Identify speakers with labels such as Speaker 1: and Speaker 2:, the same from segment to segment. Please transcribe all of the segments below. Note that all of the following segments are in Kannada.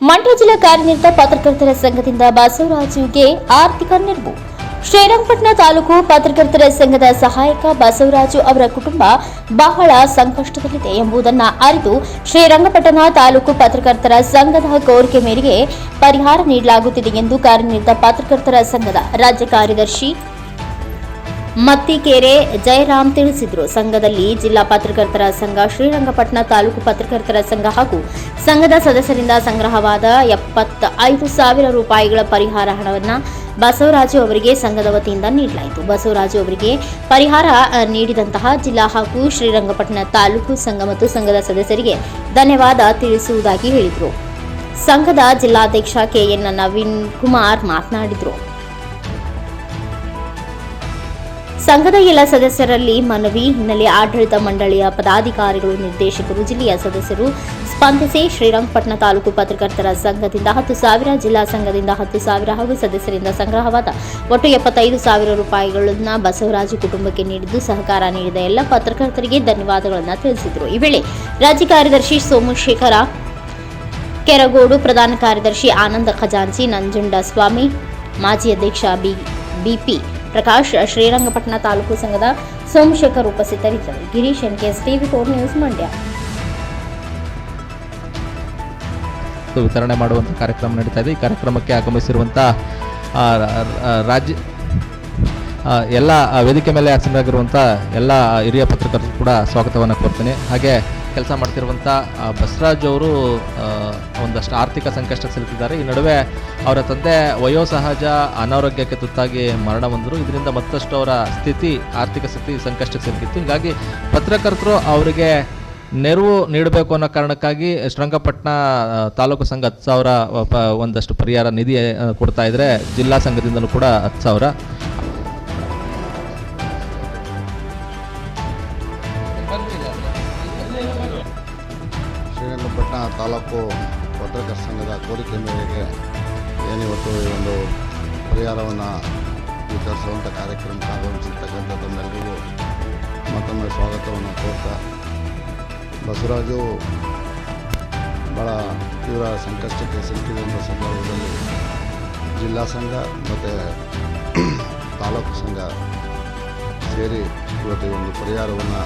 Speaker 1: ಮಂಡ್ಯ ಜಿಲ್ಲಾ ಕಾರ್ಯನಿರತ ಪತ್ರಕರ್ತರ ಸಂಘದಿಂದ ಬಸವರಾಜುಗೆ ಆರ್ಥಿಕ ನೆರವು. ಶ್ರೀರಂಗಪಟ್ಟಣ ತಾಲೂಕು ಪತ್ರಕರ್ತರ ಸಂಘದ ಸಹಾಯಕ ಬಸವರಾಜು ಅವರ ಕುಟುಂಬ ಬಹಳ ಸಂಕಷ್ಟದಲ್ಲಿದೆ ಎಂಬುದನ್ನು ಅರಿತು ಶ್ರೀರಂಗಪಟ್ಟಣ ತಾಲೂಕು ಪತ್ರಕರ್ತರ ಸಂಘದ ಕೋರಿಕೆ ಮೇರೆಗೆ ಪರಿಹಾರ ನೀಡಲಾಗುತ್ತಿದೆ ಎಂದು ಕಾರ್ಯನಿರತ ಪತ್ರಕರ್ತರ ಸಂಘದ ರಾಜ್ಯ ಕಾರ್ಯದರ್ಶಿ ಮತ್ತಿಕೆರೆ ಜಯರಾಮ್ ತಿಳಿಸಿದರು. ಸಂಘದಲ್ಲಿ ಜಿಲ್ಲಾ ಪತ್ರಕರ್ತರ ಸಂಘ, ಶ್ರೀರಂಗಪಟ್ಟಣ ತಾಲೂಕು ಪತ್ರಕರ್ತರ ಸಂಘ ಹಾಗೂ ಸಂಘದ ಸದಸ್ಯರಿಂದ ಸಂಗ್ರಹವಾದ ಎಪ್ಪತ್ತೈದು ಸಾವಿರ ರೂಪಾಯಿಗಳ ಪರಿಹಾರ ಹಣವನ್ನು ಬಸವರಾಜು ಅವರಿಗೆ ಸಂಘದ ವತಿಯಿಂದ ನೀಡಲಾಯಿತು. ಬಸವರಾಜು ಅವರಿಗೆ ಪರಿಹಾರ ನೀಡಿದಂತಹ ಜಿಲ್ಲಾ ಹಾಗೂ ಶ್ರೀರಂಗಪಟ್ಟಣ ತಾಲೂಕು ಸಂಘ ಮತ್ತು ಸಂಘದ ಸದಸ್ಯರಿಗೆ ಧನ್ಯವಾದ ತಿಳಿಸುವುದಾಗಿ ಹೇಳಿದರು. ಸಂಘದ ಜಿಲ್ಲಾಧ್ಯಕ್ಷ ಕೆಎನ್ ನವೀನ್ ಕುಮಾರ್ ಮಾತನಾಡಿದರು. ಸಂಘದ ಎಲ್ಲ ಸದಸ್ಯರಲ್ಲಿ ಮನವಿ ಹಿನ್ನೆಲೆ ಆಡಳಿತ ಮಂಡಳಿಯ ಪದಾಧಿಕಾರಿಗಳು, ನಿರ್ದೇಶಕರು, ಜಿಲ್ಲೆಯ ಸದಸ್ಯರು ಸ್ಪಂದಿಸಿ ಶ್ರೀರಂಗಪಟ್ಟಣ ತಾಲೂಕು ಪತ್ರಕರ್ತರ ಸಂಘದಿಂದ ಹತ್ತು ಸಾವಿರ, ಜಿಲ್ಲಾ ಸಂಘದಿಂದ ಹತ್ತು ಸಾವಿರ ಹಾಗೂ ಸದಸ್ಯರಿಂದ ಸಂಗ್ರಹವಾದ ಒಟ್ಟು ಎಪ್ಪತ್ತೈದು ಸಾವಿರ ರೂಪಾಯಿಗಳನ್ನು ಬಸವರಾಜು ಕುಟುಂಬಕ್ಕೆ ನೀಡಿದ್ದು ಸಹಕಾರ ನೀಡಿದ ಎಲ್ಲ ಪತ್ರಕರ್ತರಿಗೆ ಧನ್ಯವಾದಗಳನ್ನು ತಿಳಿಸಿದರು. ಈ ವೇಳೆ ರಾಜ್ಯ ಕಾರ್ಯದರ್ಶಿ ಸೋಮಶೇಖರ ಕೆರಗೋಡು, ಪ್ರಧಾನ ಕಾರ್ಯದರ್ಶಿ ಆನಂದ ಖಜಾಂಚಿ ನಂಜುಂಡ ಸ್ವಾಮಿ ಮಾಜಿ ಅಧ್ಯಕ್ಷ B, B P Prakash, Srirangapatna taluk ಸಂಘದ ಸೋಮಶೇಖರ್ ಉಪಸ್ಥಿತರಿದ್ದರು. Girish N K S TV four news Mandya.
Speaker 2: ವಿತರಣೆ ಮಾಡುವಂಥ ಕಾರ್ಯಕ್ರಮ ನಡೀತಾ ಇದೆ. ಈ ಕಾರ್ಯಕ್ರಮಕ್ಕೆ ಆಗಮಿಸಿರುವಂಥ ರಾಜ್ಯ ಎಲ್ಲ ವೇದಿಕೆ ಮೇಲೆ ಆಸೀನರಾಗಿರುವಂಥ ಎಲ್ಲ ಹಿರಿಯ ಪತ್ರಕರ್ತರು ಕೂಡ ಸ್ವಾಗತವನ್ನು ಕೋರ್ತೀನಿ. ಹಾಗೆ ಕೆಲಸ ಮಾಡ್ತಿರುವಂಥ ಬಸವರಾಜ್ ಅವರು ಒಂದಷ್ಟು ಆರ್ಥಿಕ ಸಂಕಷ್ಟಕ್ಕೆ ಸಿಲುಕಿದ್ದಾರೆ. ಈ ನಡುವೆ ಅವರ ತಂದೆ ವಯೋಸಹಜ ಅನಾರೋಗ್ಯಕ್ಕೆ ತುತ್ತಾಗಿ ಮರಣ ಹೊಂದರು ಇದರಿಂದ ಮತ್ತಷ್ಟು ಅವರ ಸ್ಥಿತಿ, ಆರ್ಥಿಕ ಸ್ಥಿತಿ ಸಂಕಷ್ಟಕ್ಕೆ ಸಿಲುಕಿತ್ತು. ಹೀಗಾಗಿ ಪತ್ರಕರ್ತರು ಅವರಿಗೆ ನೆರವು ನೀಡಬೇಕು ಅನ್ನೋ ಕಾರಣಕ್ಕಾಗಿ ಶ್ರೀರಂಗಪಟ್ಟಣ ತಾಲೂಕು ಸಂಘ ಹತ್ತು ಸಾವಿರ ಒಂದಷ್ಟು ಪರಿಹಾರ ನಿಧಿ ಕೊಡ್ತಾ ಇದ್ದರೆ ಜಿಲ್ಲಾ ಸಂಘದಿಂದಲೂ ಕೂಡ ಹತ್ತು ಸಾವಿರ.
Speaker 3: ಶ್ರೀರಂಗಪಟ್ಟಣ ತಾಲೂಕು ಪತ್ರಕರ್ತ ಸಂಘದ ಕೋರಿಕೆ ಮೇರೆಗೆ ಏನಿವತ್ತು ಈ ಒಂದು ಪರಿಹಾರವನ್ನು ವಿತರಿಸುವಂಥ ಕಾರ್ಯಕ್ರಮ ಆಗಮಿಸಿರ್ತಕ್ಕಂಥ ತಮ್ಮೆಲ್ಲರಿಗೂ ಮತ್ತೊಮ್ಮೆ ಸ್ವಾಗತವನ್ನು ಕೋರ್ತಾ, ಬಸವರಾಜು ಭಾಳ ತೀವ್ರ ಸಂಕಷ್ಟಕ್ಕೆ ಸಿಲುಕಿದಂಥ ಸಂದರ್ಭದಲ್ಲಿ ಜಿಲ್ಲಾ ಸಂಘ ಮತ್ತು ತಾಲೂಕು ಸಂಘ ಸೇರಿ ಇವತ್ತು ಒಂದು ಪರಿಹಾರವನ್ನು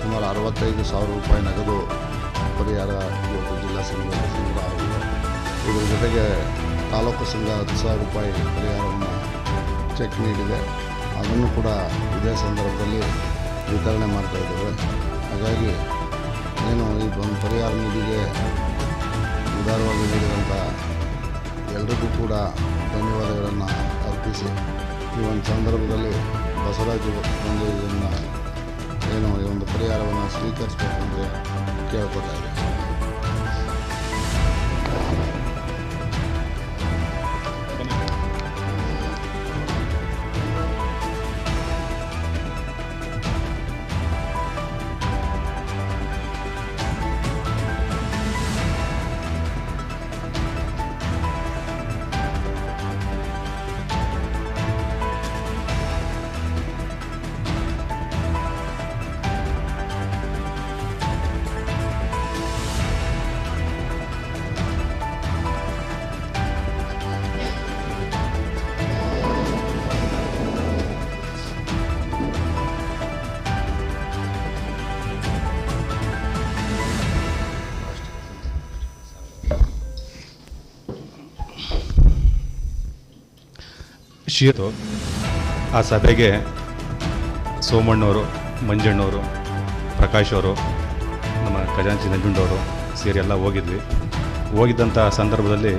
Speaker 3: ಸುಮಾರು ಅರವತ್ತೈದು ಸಾವಿರ ರೂಪಾಯಿ ನಗದು ಪರಿಹಾರ ಇವತ್ತು ಜಿಲ್ಲಾ ಸಂಘ ಆಗಿದೆ ಇದರ ಜೊತೆಗೆ ತಾಲೂಕು ಸಂಘ ಹತ್ತು ಸಾವಿರ ರೂಪಾಯಿ ಪರಿಹಾರವನ್ನು ಚೆಕ್ ನೀಡಿದೆ. ಅದನ್ನು ಕೂಡ ಇದೇ ಸಂದರ್ಭದಲ್ಲಿ ವಿತರಣೆ ಮಾಡ್ತಾ ಇದ್ದೇವೆ. ಹಾಗಾಗಿ ಏನು ಈ ಒಂದು ಪರಿಹಾರ ನಿಧಿಗೆ ಉದಾರವಾಗಿ ನೀಡಿದಂಥ ಎಲ್ರಿಗೂ ಕೂಡ ಧನ್ಯವಾದಗಳನ್ನು ಅರ್ಪಿಸಿ, ಈ ಒಂದು ಸಂದರ್ಭದಲ್ಲಿ ಬಸವರಾಜು ಬಂದು ಇದನ್ನು ಏನು ಈ ಒಂದು ಪರಿಹಾರವನ್ನು ಸ್ವೀಕರಿಸಬೇಕು ಕೇಳ್ಕೊತಾ ಇದ್ದೀನಿ
Speaker 4: ಆ ಸಭೆಗೆ ಸೋಮಣ್ಣವರು, ಮಂಜಣ್ಣವರು, ಪ್ರಕಾಶ್ ಅವರು, ನಮ್ಮ ಖಜಾಂಚಿ ನಂಜುಂಡವರು ಸೇರಿ ಎಲ್ಲ ಹೋಗಿದ್ವಿ. ಹೋಗಿದ್ದಂಥ ಸಂದರ್ಭದಲ್ಲಿ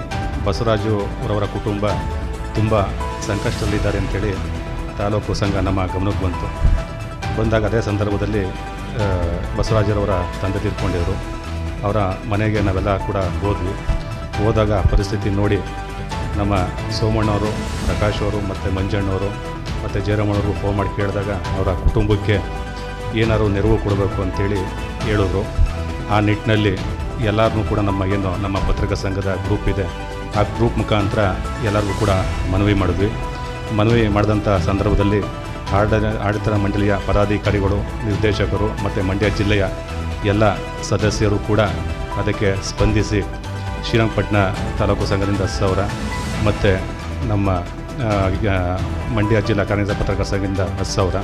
Speaker 4: ಬಸವರಾಜು ಅವರವರ ಕುಟುಂಬ ತುಂಬ ಸಂಕಷ್ಟದಲ್ಲಿದ್ದಾರೆ ಅಂತೇಳಿ ತಾಲೂಕು ಸಂಘ ನಮ್ಮ ಗಮನಕ್ಕೆ ಬಂತು. ಬಂದಾಗ ಅದೇ ಸಂದರ್ಭದಲ್ಲಿ ಬಸವರಾಜರವರ ತಂದೆ ತೀರ್ಕೊಂಡಿದ್ರು. ಅವರ ಮನೆಗೆ ನಾವೆಲ್ಲ ಕೂಡ ಹೋದ್ವಿ. ಹೋದಾಗ ಪರಿಸ್ಥಿತಿ ನೋಡಿ ನಮ್ಮ ಸೋಮಣ್ಣವರು ಪ್ರಕಾಶ್ ಅವರು ಮತ್ತು ಮಂಜಣ್ಣವರು ಮತ್ತು ಜಯರಾಮಣ್ಣವ್ರಿಗೂ ಫೋನ್ ಮಾಡಿ ಕೇಳಿದಾಗ ಅವರ ಕುಟುಂಬಕ್ಕೆ ಏನಾದ್ರು ನೆರವು ಕೊಡಬೇಕು ಅಂತೇಳಿ ಹೇಳಿದ್ರು. ಆ ನಿಟ್ಟಿನಲ್ಲಿ ಎಲ್ಲರನ್ನೂ ಕೂಡ ನಮ್ಮ ಏನು ನಮ್ಮ ಪತ್ರಿಕಾ ಸಂಘದ ಗ್ರೂಪ್ ಇದೆ. ಆ ಗ್ರೂಪ್ ಮುಖಾಂತರ ಎಲ್ಲರಿಗೂ ಕೂಡ ಮನವಿ ಮಾಡಿದ್ವಿ. ಮನವಿ ಮಾಡಿದಂಥ ಸಂದರ್ಭದಲ್ಲಿ ಆಡ ಆಡಳಿತ ಮಂಡಳಿಯ ಪದಾಧಿಕಾರಿಗಳು, ನಿರ್ದೇಶಕರು ಮತ್ತು ಮಂಡ್ಯ ಜಿಲ್ಲೆಯ ಎಲ್ಲ ಸದಸ್ಯರು ಕೂಡ ಅದಕ್ಕೆ ಸ್ಪಂದಿಸಿ ಶ್ರೀರಂಗಪಟ್ಟಣ ತಾಲೂಕು ಸಂಘದಿಂದ ಹತ್ತು ಸಾವಿರ ಮತ್ತು ನಮ್ಮ ಮಂಡ್ಯ ಜಿಲ್ಲಾ ಕನ್ನಡ ಪತ್ರಕರ್ತರ ಸಂಘದಿಂದ ಹತ್ತು ಸಾವಿರ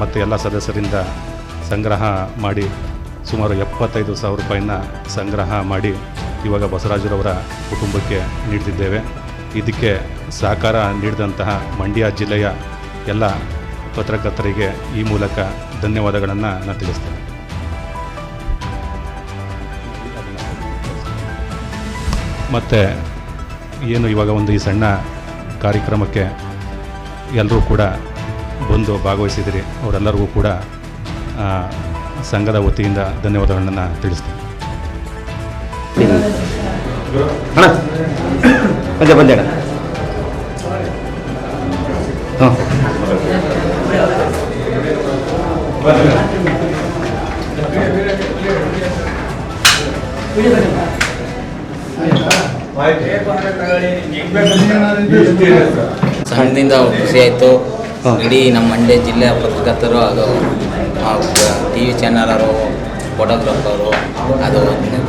Speaker 4: ಮತ್ತು ಎಲ್ಲ ಸದಸ್ಯರಿಂದ ಸಂಗ್ರಹ ಮಾಡಿ ಸುಮಾರು ಎಪ್ಪತ್ತೈದು ಸಾವಿರ ರೂಪಾಯಿನ ಸಂಗ್ರಹ ಮಾಡಿ ಇವಾಗ ಬಸವರಾಜರವರ ಕುಟುಂಬಕ್ಕೆ ನೀಡ್ತಿದ್ದೇವೆ. ಇದಕ್ಕೆ ಸಹಕಾರ ನೀಡಿದಂತಹ ಮಂಡ್ಯ ಜಿಲ್ಲೆಯ ಎಲ್ಲ ಪತ್ರಕರ್ತರಿಗೆ ಈ ಮೂಲಕ ಧನ್ಯವಾದಗಳನ್ನು ನಾನು ತಿಳಿಸ್ತೇನೆ. ಮತ್ತು ಏನು ಇವಾಗ ಒಂದು ಈ ಸಣ್ಣ ಕಾರ್ಯಕ್ರಮಕ್ಕೆ ಎಲ್ಲರೂ ಕೂಡ ಬಂದು ಭಾಗವಹಿಸಿದಿರಿ. ಅವರೆಲ್ಲರಿಗೂ ಕೂಡ ಸಂಘದ ವತಿಯಿಂದ ಧನ್ಯವಾದಗಳನ್ನು ತಿಳಿಸ್ತೀನಿ.
Speaker 5: ಬಂದೆ ಬಂದೆ ಹಾಂ
Speaker 6: ಸಂಘದಿಂದ ಖುಷಿ ಆಯಿತು. ಇಡೀ ನಮ್ಮ ಮಂಡ್ಯ ಜಿಲ್ಲೆಯ ಪತ್ರಕರ್ತರು ಹಾಗೂ ಟಿ ವಿ ಚಾನಲರು ಫೋಟೋಗ್ರಾಫರು ಅದು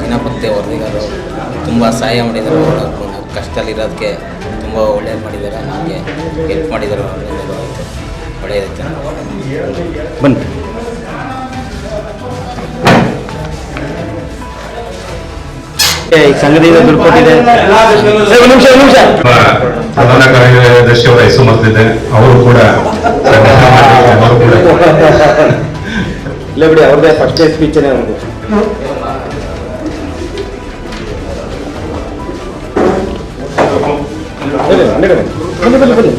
Speaker 6: ದಿನಪತ್ರಿಕೆ ವರದಿಗಾರರು ತುಂಬ ಸಹಾಯ ಮಾಡಿದರು ಕಷ್ಟದಲ್ಲಿರೋದಕ್ಕೆ ತುಂಬ ಒಳ್ಳೇದು ಮಾಡಿದ್ದಾರೆ. ನಮಗೆ ಹೆಲ್ಪ್ ಮಾಡಿದರು ಒಳ್ಳೆಯದಾಯ್ತು
Speaker 5: ಬನ್ನಿ. ಈ ಸಂಘದಿಂದ ದುಡ್ಡು ಕೊಟ್ಟಿದೆ. ನಿಮಿಷ ನಿಮಿಷ.
Speaker 4: ಪ್ರಧಾನ ಕಾರ್ಯದರ್ಶಿ ಅವರ ಹೆಸರು ಮರೆತಿದೆ ಅವರು ಕೂಡ ಅವರು ಕೂಡ.
Speaker 5: ಇಲ್ಲ ಬಿಡಿ ಅವ್ರದ್ದೇ ಫಸ್ಟ್ ಸ್ಪೀಚನೇ ಅವ್ರದ್ದು ಬನ್ನಿ. ಬನ್ನಿ, ಬನ್ನಿ, ಬನ್ನಿ.